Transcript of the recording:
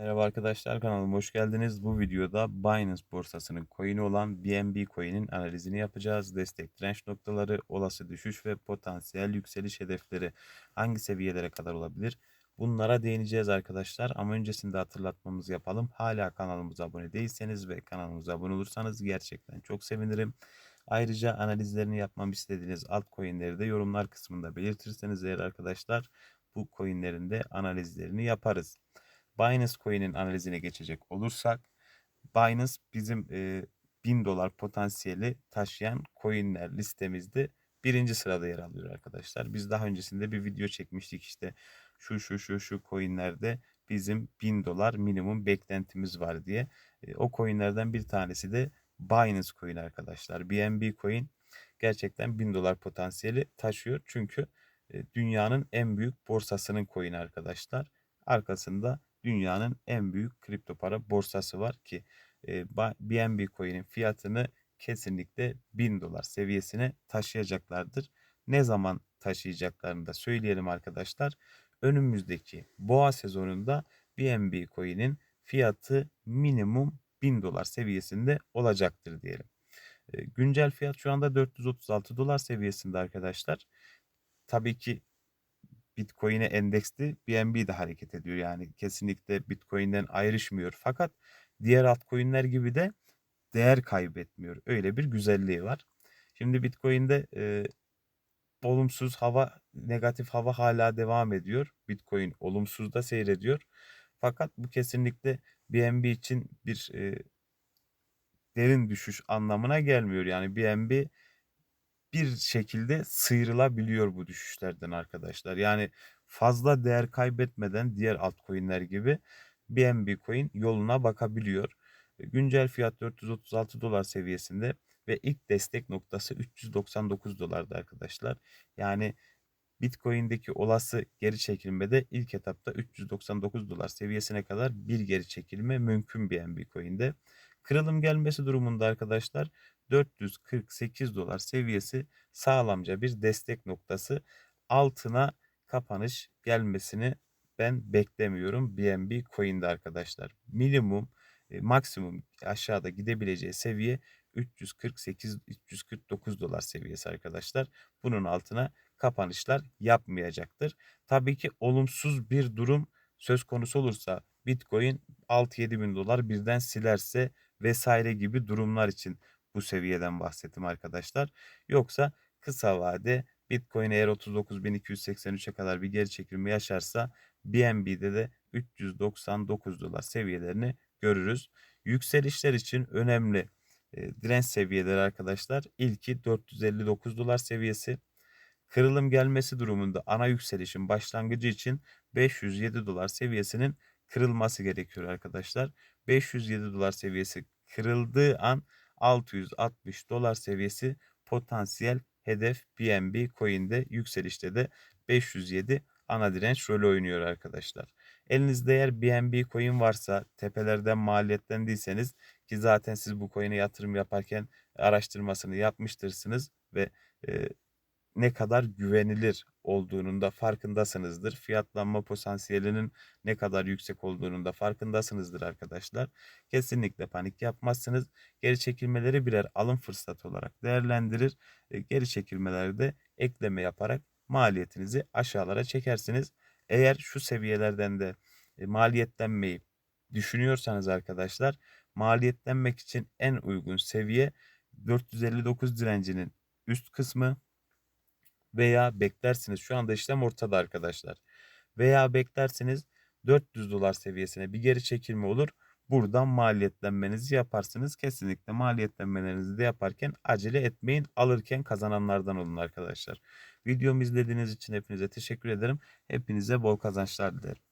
Merhaba arkadaşlar kanalıma hoş geldiniz. Bu videoda Binance borsasının coin'i olan BNB coin'in analizini yapacağız. Destek direnç noktaları, olası düşüş ve potansiyel yükseliş hedefleri hangi seviyelere kadar olabilir? Bunlara değineceğiz arkadaşlar ama öncesinde hatırlatmamızı yapalım. Hala kanalımıza abone değilseniz ve kanalımıza abone olursanız gerçekten çok sevinirim. Ayrıca analizlerini yapmam istediğiniz altcoin'leri de yorumlar kısmında belirtirseniz eğer arkadaşlar bu coin'lerin de analizlerini yaparız. Binance Coin'in analizine geçecek olursak Binance bizim e, 1000 dolar potansiyeli taşıyan coinler listemizde birinci sırada yer alıyor arkadaşlar. Biz daha öncesinde bir video çekmiştik işte şu şu şu şu coinlerde bizim 1000 dolar minimum beklentimiz var diye. E, o coinlerden bir tanesi de Binance Coin arkadaşlar. BNB Coin gerçekten 1000 dolar potansiyeli taşıyor. Çünkü dünyanın en büyük borsasının coin arkadaşlar. Arkasında dünyanın en büyük kripto para borsası var ki BNB coin'in fiyatını kesinlikle 1000 dolar seviyesine taşıyacaklardır. Ne zaman taşıyacaklarını da söyleyelim arkadaşlar. Önümüzdeki boğa sezonunda BNB coin'in fiyatı minimum 1000 dolar seviyesinde olacaktır diyelim. Güncel fiyat şu anda 436 dolar seviyesinde arkadaşlar. Tabii ki Bitcoin'e endeksli BNB de hareket ediyor. Yani kesinlikle Bitcoin'den ayrışmıyor. Fakat diğer altcoin'ler gibi de değer kaybetmiyor. Öyle bir güzelliği var. Şimdi Bitcoin'de e, olumsuz hava, negatif hava hala devam ediyor. Bitcoin olumsuz da seyrediyor. Fakat bu kesinlikle BNB için bir e, derin düşüş anlamına gelmiyor. Yani BNB bir şekilde sıyrılabiliyor bu düşüşlerden arkadaşlar. Yani fazla değer kaybetmeden diğer altcoin'ler gibi BNB coin yoluna bakabiliyor. E, güncel fiyat 436 dolar seviyesinde ve ilk destek noktası 399 dolardı arkadaşlar. Yani Bitcoin'deki olası geri çekilmede ilk etapta 399 dolar seviyesine kadar bir geri çekilme mümkün BNB coin'de. Kırılım gelmesi durumunda arkadaşlar 448 dolar seviyesi sağlamca bir destek noktası. Altına kapanış gelmesini ben beklemiyorum BNB coin'de arkadaşlar. Minimum e, maksimum aşağıda gidebileceği seviye 348-349 dolar seviyesi arkadaşlar. Bunun altına kapanışlar yapmayacaktır. Tabii ki olumsuz bir durum söz konusu olursa Bitcoin 6-7 bin dolar birden silerse vesaire gibi durumlar için bu seviyeden bahsettim arkadaşlar. Yoksa kısa vade Bitcoin eğer 39.283'e kadar bir geri çekilme yaşarsa BNB'de de 399 dolar seviyelerini görürüz. Yükselişler için önemli e, direnç seviyeleri arkadaşlar. İlki 459 dolar seviyesi. Kırılım gelmesi durumunda ana yükselişin başlangıcı için 507 dolar seviyesinin kırılması gerekiyor arkadaşlar. 507 dolar seviyesi kırıldığı an 660 dolar seviyesi potansiyel hedef BNB coin'de yükselişte de 507 ana direnç rolü oynuyor arkadaşlar. Elinizde eğer BNB coin varsa tepelerden maliyetlendiyseniz ki zaten siz bu coin'e yatırım yaparken araştırmasını yapmıştırsınız ve e, ne kadar güvenilir olduğunun da farkındasınızdır. Fiyatlanma potansiyelinin ne kadar yüksek olduğunun da farkındasınızdır arkadaşlar. Kesinlikle panik yapmazsınız. Geri çekilmeleri birer alım fırsatı olarak değerlendirir. E, geri çekilmeleri de ekleme yaparak maliyetinizi aşağılara çekersiniz. Eğer şu seviyelerden de e, maliyetlenmeyi düşünüyorsanız arkadaşlar maliyetlenmek için en uygun seviye 459 direncinin üst kısmı veya beklersiniz. Şu anda işlem ortada arkadaşlar. Veya beklersiniz 400 dolar seviyesine bir geri çekilme olur. Buradan maliyetlenmenizi yaparsınız. Kesinlikle maliyetlenmelerinizi de yaparken acele etmeyin. Alırken kazananlardan olun arkadaşlar. Videomu izlediğiniz için hepinize teşekkür ederim. Hepinize bol kazançlar dilerim.